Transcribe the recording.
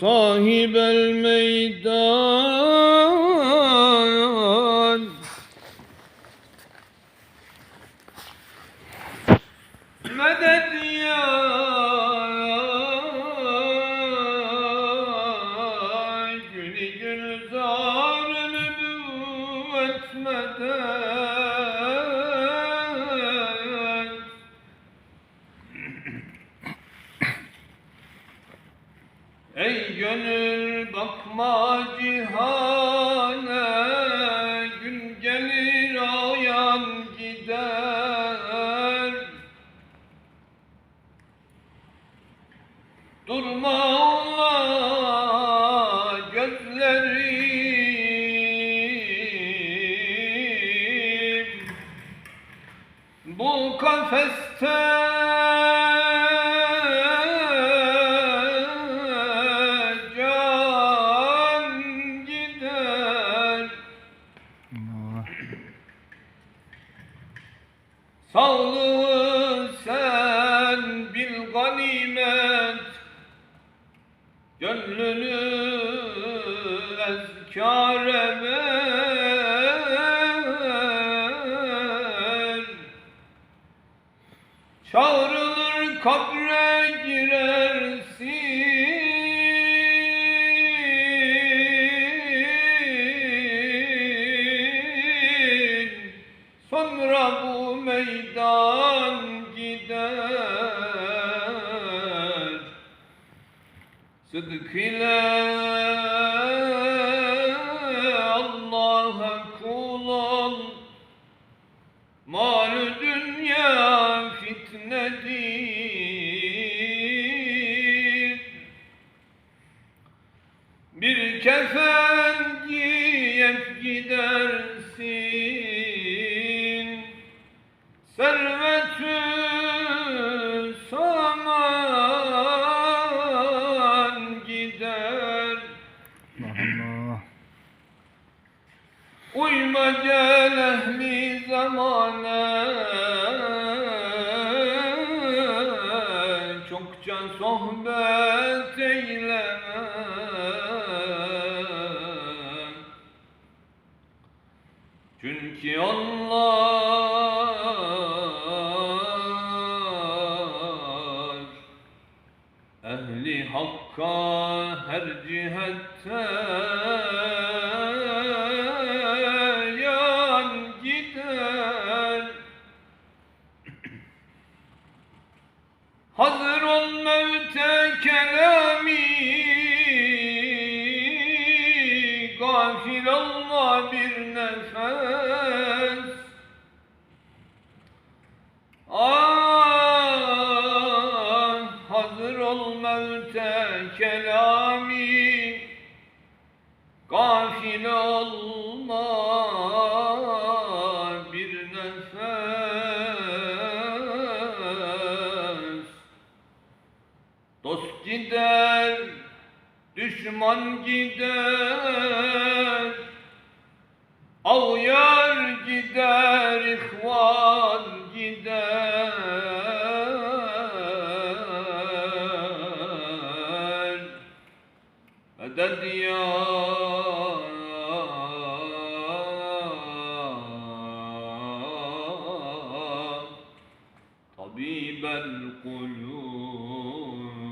sahib el meydan. Medet ya günü günü zarını büvetmeden gönül bakma cihane Gün gelir ayan gider. Durma ola gözlerim. Bu kafeste Sağlığı sen bil ganimet Gönlünü ezkâre ver. Çağrılır kabre girersin meydan gider. Sıdk ile Allah'a kul ol. Malü dünya fitnedir. Bir kefen giyip gidersin Servetü saman gider. Allah. Uyma gel ehli zamane Çokça sohbet eyleme. Çünkü onlar hakka her cihette yan gider. Hazır ol mevte kelami Gafil olma bir nefes. Ah Gafil olma bir nefes. Dost gider, düşman gider. Avyar gider, ihvan gider. Meded ya طيب قلوب